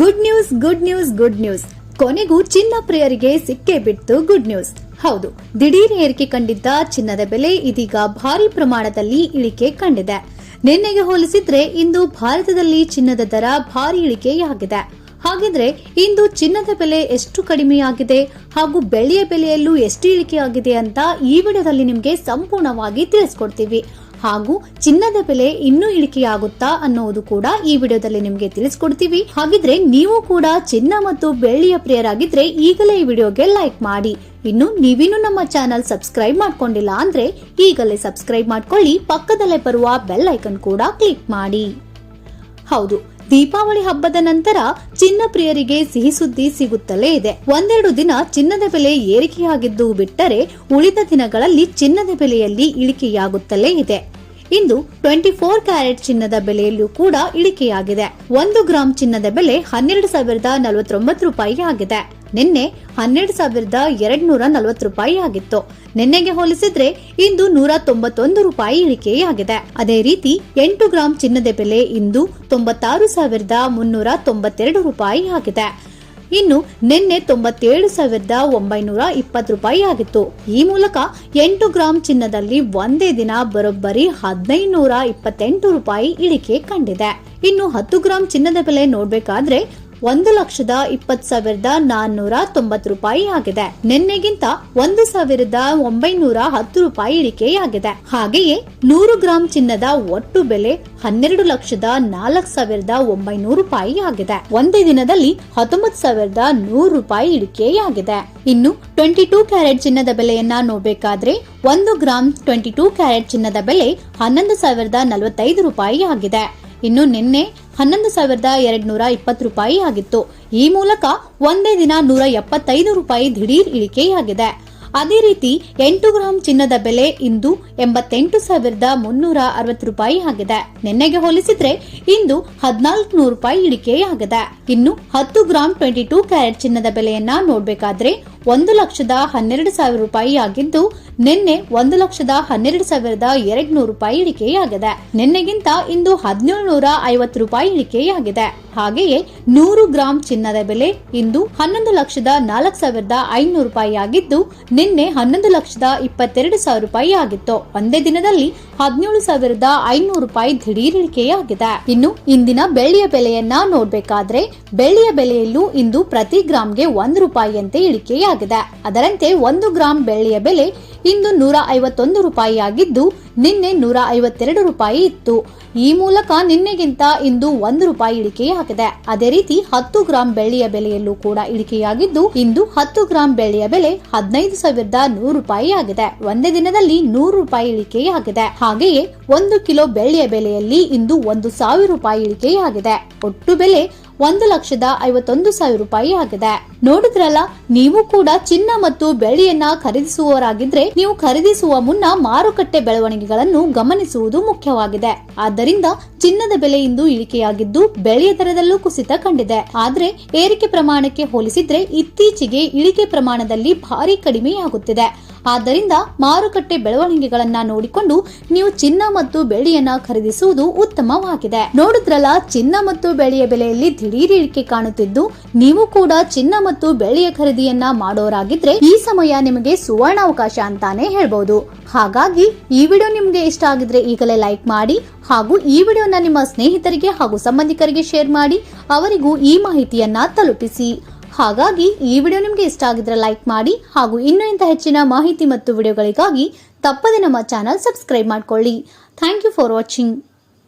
Good news good news good news ಕೊನೆಗೂ ಚಿನ್ನ ಪ್ರಿಯರಿಗೆ ಸಿಕ್ಕೇ ಬಿಟ್ಟು ಗುಡ್ ನ್ಯೂಸ್ ಹೌದು, ದಿಢೀರ್ ಏರಿಕೆ ಕಂಡಿದ್ದ ಚಿನ್ನದ ಬೆಲೆ ಇದೀಗ ಭಾರಿ ಪ್ರಮಾಣದಲ್ಲಿ ಇಳಿಕೆ ಕಂಡಿದೆ. ನಿನ್ನೆಗೆ ಹೋಲಿಸಿದ್ರೆ ಇಂದು ಭಾರತದಲ್ಲಿ ಚಿನ್ನದ ದರ ಭಾರಿ ಇಳಿಕೆಯಾಗಿದೆ. ಹಾಗಿದ್ರೆ ಇಂದು ಚಿನ್ನದ ಬೆಲೆ ಎಷ್ಟು ಕಡಿಮೆಯಾಗಿದೆ ಹಾಗೂ ಬೆಳ್ಳಿಯ ಬೆಲೆಯಲ್ಲೂ ಎಷ್ಟು ಇಳಿಕೆಯಾಗಿದೆ ಅಂತ ಈ ವಿಡಿಯೋದಲ್ಲಿ ನಿಮಗೆ ಸಂಪೂರ್ಣವಾಗಿ ತಿಳಿಸ್ಕೊಡ್ತೀವಿ. ಹಾಗೂ ಚಿನ್ನದ ಬೆಲೆ ಇನ್ನೂ ಇಳಿಕೆಯಾಗುತ್ತಾ ಅನ್ನೋದು ಕೂಡ ಈ ವಿಡಿಯೋದಲ್ಲಿ ನಿಮಗೆ ತಿಳಿಸ್ಕೊಡ್ತೀವಿ. ಹಾಗಿದ್ರೆ ನೀವು ಕೂಡ ಚಿನ್ನ ಮತ್ತು ಬೆಳ್ಳಿಯ ಪ್ರಿಯರಾಗಿದ್ರೆ ಈಗಲೇ ಈ ವಿಡಿಯೋಗೆ ಲೈಕ್ ಮಾಡಿ. ಇನ್ನು ನೀವಿನ್ನು ನಮ್ಮ ಚಾನಲ್ ಸಬ್ಸ್ಕ್ರೈಬ್ ಮಾಡ್ಕೊಂಡಿಲ್ಲ ಅಂದ್ರೆ ಈಗಲೇ ಸಬ್ಸ್ಕ್ರೈಬ್ ಮಾಡ್ಕೊಳ್ಳಿ, ಪಕ್ಕದಲ್ಲೇ ಬರುವ ಬೆಲ್ ಐಕನ್ ಕೂಡ ಕ್ಲಿಕ್ ಮಾಡಿ. ಹೌದು, ದೀಪಾವಳಿ ಹಬ್ಬದ ನಂತರ ಚಿನ್ನ ಪ್ರಿಯರಿಗೆ ಸಿಹಿ ಸುದ್ದಿ ಸಿಗುತ್ತಲೇ ಇದೆ. ಒಂದೆರಡು ದಿನ ಚಿನ್ನದ ಬೆಲೆ ಏರಿಕೆಯಾಗಿದ್ದು ಬಿಟ್ಟರೆ ಉಳಿದ ದಿನಗಳಲ್ಲಿ ಚಿನ್ನದ ಬೆಲೆಯಲ್ಲಿ ಇಳಿಕೆಯಾಗುತ್ತಲೇ ಇದೆ. ಇಂದು ಟ್ವೆಂಟಿ ಫೋರ್ ಕ್ಯಾರೆಟ್ ಚಿನ್ನದ ಬೆಲೆಯಲ್ಲೂ ಕೂಡ ಇಳಿಕೆಯಾಗಿದೆ. ಒಂದು ಗ್ರಾಂ ಚಿನ್ನದ ಬೆಲೆ ಹನ್ನೆರಡು ಸಾವಿರದ ನಲವತ್ತೊಂಬತ್ತು ರೂಪಾಯಿ ಆಗಿದೆ. ನಿನ್ನೆ ಹನ್ನೆರಡು ಸಾವಿರದ ಎರಡ್ ನೂರ ನಲವತ್ತು ರೂಪಾಯಿ ಆಗಿತ್ತು. ನಿನ್ನೆಗೆ ಹೋಲಿಸಿದ್ರೆ ಇಂದು ನೂರ ತೊಂಬತ್ತೊಂದು ರೂಪಾಯಿ ಇಳಿಕೆಯಾಗಿದೆ. ಅದೇ ರೀತಿ ಎಂಟು ಗ್ರಾಂ ಚಿನ್ನದ ಬೆಲೆ ಇಂದು ತೊಂಬತ್ತಾರು ಸಾವಿರದ ಮುನ್ನೂರ ತೊಂಬತ್ತೆರಡು ರೂಪಾಯಿ ಆಗಿದೆ. ಇನ್ನು ನಿನ್ನೆ ತೊಂಬತ್ತೇಳು ಸಾವಿರದ ಒಂಬೈನೂರ ಇಪ್ಪತ್ತು ರೂಪಾಯಿ ಆಗಿತ್ತು. ಈ ಮೂಲಕ ಎಂಟು ಗ್ರಾಂ ಚಿನ್ನದಲ್ಲಿ ಒಂದೇ ದಿನ ಬರೋಬ್ಬರಿ ಹದಿನೈದು ಇಪ್ಪತ್ತೆಂಟು ರೂಪಾಯಿ ಇಳಿಕೆ ಕಂಡಿದೆ. ಇನ್ನು ಹತ್ತು ಗ್ರಾಂ ಚಿನ್ನದ ಬೆಲೆ ನೋಡ್ಬೇಕಾದ್ರೆ ಒಂದು ಲಕ್ಷದ ಇಪ್ಪತ್ತು ಸಾವಿರದ ನಾನ್ನೂರ ತೊಂಬತ್ತು ರೂಪಾಯಿ ಆಗಿದೆ. ನಿನ್ನೆಗಿಂತ ಒಂದು ಸಾವಿರದ ಒಂಬೈನೂರ ಹತ್ತು ರೂಪಾಯಿ ಇಳಿಕೆಯಾಗಿದೆ. ಹಾಗೆಯೇ ನೂರು ಗ್ರಾಂ ಚಿನ್ನದ ಒಟ್ಟು ಬೆಲೆ ಹನ್ನೆರಡು ಲಕ್ಷದ ನಾಲ್ಕು ಸಾವಿರದ ಒಂಬೈನೂರು ರೂಪಾಯಿ ಆಗಿದೆ. ಒಂದೇ ದಿನದಲ್ಲಿ ಹತ್ತೊಂಬತ್ತು ಸಾವಿರದ ನೂರು ರೂಪಾಯಿ ಇಳಿಕೆಯಾಗಿದೆ. ಇನ್ನು ಟ್ವೆಂಟಿ ಟೂ ಕ್ಯಾರೆಟ್ ಚಿನ್ನದ ಬೆಲೆಯನ್ನ ನೋಡಬೇಕಾದ್ರೆ ಒಂದು ಗ್ರಾಂ ಟ್ವೆಂಟಿ ಟೂ ಕ್ಯಾರೆಟ್ ಚಿನ್ನದ ಬೆಲೆ ಹನ್ನೊಂದು ಸಾವಿರದ ನಲವತ್ತೈದು ರೂಪಾಯಿ ಆಗಿದೆ. ಇನ್ನು ನಿನ್ನೆ ಹನ್ನೊಂದು ಸಾವಿರದ ಎರಡ್ ನೂರ ಇಪ್ಪತ್ತು ರೂಪಾಯಿ ಆಗಿತ್ತು. ಈ ಮೂಲಕ ಒಂದೇ ದಿನ ನೂರ ಎಪ್ಪತ್ತೈದು ರೂಪಾಯಿ ದಿಢೀರ್ ಇಳಿಕೆಯಾಗಿದೆ. ಅದೇ ರೀತಿ ಎಂಟು ಗ್ರಾಂ ಚಿನ್ನದ ಬೆಲೆ ಇಂದು ಎಂಬತ್ತೆಂಟು ಸಾವಿರದ ಮುನ್ನೂರ ಅರವತ್ತು ರೂಪಾಯಿ ಆಗಿದೆ. ನಿನ್ನೆಗೆ ಹೋಲಿಸಿದ್ರೆ ಇಂದು ಹದಿನಾಲ್ಕು ನೂರು ರೂಪಾಯಿ ಇಳಿಕೆಯಾಗಿದೆ. ಇನ್ನು ಹತ್ತು ಗ್ರಾಂ ಟ್ವೆಂಟಿ ಟೂ ಕ್ಯಾರೆಟ್ ಚಿನ್ನದ ಬೆಲೆಯನ್ನ ನೋಡಬೇಕಾದ್ರೆ ಒಂದು ಲಕ್ಷದ ಹನ್ನೆರಡು ಸಾವಿರ ರೂಪಾಯಿ ಆಗಿದ್ದು, ನಿನ್ನೆ ಒಂದು ಲಕ್ಷದ ಹನ್ನೆರಡು ಸಾವಿರದ ಎರಡ್ ನೂರು ರೂಪಾಯಿ ಇಳಿಕೆಯಾಗಿದೆ. ನಿನ್ನೆಗಿಂತ ಇಂದು ಹದಿನೇಳು ನೂರ ಐವತ್ತು ರೂಪಾಯಿ ಇಳಿಕೆಯಾಗಿದೆ. ಹಾಗೆಯೇ ನೂರು ಗ್ರಾಂ ಚಿನ್ನದ ಬೆಲೆ ಇಂದು ಹನ್ನೊಂದು ಲಕ್ಷದ ನಾಲ್ಕು ಸಾವಿರದ ಐನೂರು ರೂಪಾಯಿ ಆಗಿದ್ದು, ನಿನ್ನೆ ಹನ್ನೊಂದು ಲಕ್ಷದ ಇಪ್ಪತ್ತೆರಡು ಸಾವಿರ ರೂಪಾಯಿ ಆಗಿತ್ತು. ಒಂದೇ ದಿನದಲ್ಲಿ ಹದಿನೇಳು ಸಾವಿರದ ಐನೂರು ರೂಪಾಯಿ ದಿಢೀರ್ ಇಳಿಕೆಯಾಗಿದೆ. ಇನ್ನು ಇಂದಿನ ಬೆಳ್ಳಿಯ ಬೆಲೆಯನ್ನ ನೋಡ್ಬೇಕಾದ್ರೆ, ಬೆಳ್ಳಿಯ ಬೆಲೆಯಲ್ಲೂ ಇಂದು ಪ್ರತಿ ಗ್ರಾಂಗೆ ಒಂದು ರೂಪಾಯಿಯಂತೆ ಇಳಿಕೆಯಾಗಿದೆ. ಅದರಂತೆ ಒಂದು ಗ್ರಾಂ ಬೆಳ್ಳಿಯ ಬೆಲೆ ಇಂದು ನೂರ ಐವತ್ತೊಂದು ರೂಪಾಯಿ ಆಗಿದ್ದು ನಿನ್ನೆ ನೂರ ಐವತ್ತೆರಡು ರೂಪಾಯಿ ಇತ್ತು. ಈ ಮೂಲಕ ನಿನ್ನೆಗಿಂತ ಇಂದು ಒಂದು ರೂಪಾಯಿ ಇಳಿಕೆಯಾಗಿದೆ ಅದೇ ರೀತಿ ಹತ್ತು ಗ್ರಾಂ ಬೆಳ್ಳಿಯ ಬೆಲೆಯಲ್ಲೂ ಕೂಡ ಇಳಿಕೆಯಾಗಿದ್ದು, ಇಂದು ಹತ್ತು ಗ್ರಾಂ ಬೆಳ್ಳಿಯ ಬೆಲೆ ಹದಿನೈದು ಸಾವಿರದ ನೂರು ರೂಪಾಯಿ ಆಗಿದೆ. ಒಂದೇ ದಿನದಲ್ಲಿ ನೂರು ರೂಪಾಯಿ ಇಳಿಕೆಯಾಗಿದೆ ಹಾಗೆಯೇ ಒಂದು ಕಿಲೋ ಬೆಳ್ಳಿಯ ಬೆಲೆಯಲ್ಲಿ ಇಂದು ಒಂದು ಸಾವಿರ ರೂಪಾಯಿ ಇಳಿಕೆಯಾಗಿದೆ ಒಟ್ಟು ಬೆಲೆ ಒಂದು ಲಕ್ಷದ ಐವತ್ತೊಂದು ಸಾವಿರ ರೂಪಾಯಿ ಆಗಿದೆ. ನೋಡಿದ್ರಲ್ಲ, ನೀವು ಕೂಡ ಚಿನ್ನ ಮತ್ತು ಬೆಳ್ಳಿಯನ್ನ ಖರೀದಿಸುವವರಾಗಿದ್ರೆ ನೀವು ಖರೀದಿಸುವ ಮುನ್ನ ಮಾರುಕಟ್ಟೆ ಬೆಳವಣಿಗೆಗಳನ್ನು ಗಮನಿಸುವುದು ಮುಖ್ಯವಾಗಿದೆ. ಆದ್ದರಿಂದ ಚಿನ್ನದ ಬೆಲೆ ಇಂದು ಇಳಿಕೆಯಾಗಿದ್ದು ಬೆಳೆಯ ದರದಲ್ಲೂ ಕುಸಿತ ಕಂಡಿದೆ. ಆದ್ರೆ ಏರಿಕೆ ಪ್ರಮಾಣಕ್ಕೆ ಹೋಲಿಸಿದ್ರೆ ಇತ್ತೀಚೆಗೆ ಇಳಿಕೆ ಪ್ರಮಾಣದಲ್ಲಿ ಭಾರಿ ಕಡಿಮೆಯಾಗುತ್ತಿದೆ. ಆದ್ದರಿಂದ ಮಾರುಕಟ್ಟೆ ಬೆಳವಣಿಗೆಗಳನ್ನ ನೋಡಿಕೊಂಡು ನೀವು ಚಿನ್ನ ಮತ್ತು ಬೆಳ್ಳಿಯನ್ನ ಖರೀದಿಸುವುದು ಉತ್ತಮವಾಗಿದೆ. ನೋಡಿದ್ರಲ್ಲ, ಚಿನ್ನ ಮತ್ತು ಬೆಳೆಯ ಬೆಲೆಯಲ್ಲಿ ದಿಢೀರ್ ಇಳಿಕೆ ಕಾಣುತ್ತಿದ್ದು, ನೀವು ಕೂಡ ಚಿನ್ನ ಮತ್ತು ಬೆಳ್ಳಿಯ ಖರೀದಿಯನ್ನ ಮಾಡೋರಾಗಿದ್ರೆ ಈ ಸಮಯ ನಿಮಗೆ ಸುವರ್ಣ ಅವಕಾಶ ಅಂತಾನೆ ಹೇಳ್ಬಹುದು ಹಾಗಾಗಿ ಈ ವಿಡಿಯೋ ನಿಮ್ಗೆ ಇಷ್ಟ ಆಗಿದ್ರೆ ಈಗಲೇ ಲೈಕ್ ಮಾಡಿ ಹಾಗೂ ಈ ವಿಡಿಯೋನ ನಿಮ್ಮ ಸ್ನೇಹಿತರಿಗೆ ಹಾಗೂ ಸಂಬಂಧಿಕರಿಗೆ ಶೇರ್ ಮಾಡಿ, ಅವರಿಗೂ ಈ ಮಾಹಿತಿಯನ್ನ ತಲುಪಿಸಿ. ಹಾಗಾಗಿ ಈ ವಿಡಿಯೋ ನಿಮಗೆ ಇಷ್ಟ ಆಗಿದ್ರೆ ಲೈಕ್ ಮಾಡಿ ಹಾಗೂ ಇನ್ನೂ ಹೆಚ್ಚಿನ ಮಾಹಿತಿ ಮತ್ತು ವಿಡಿಯೋಗಳಿಗಾಗಿ ತಪ್ಪದೆ ನಮ್ಮ ಚಾನಲ್ ಸಬ್ಸ್ಕ್ರೈಬ್ ಮಾಡ್ಕೊಳ್ಳಿ. Thank you for watching.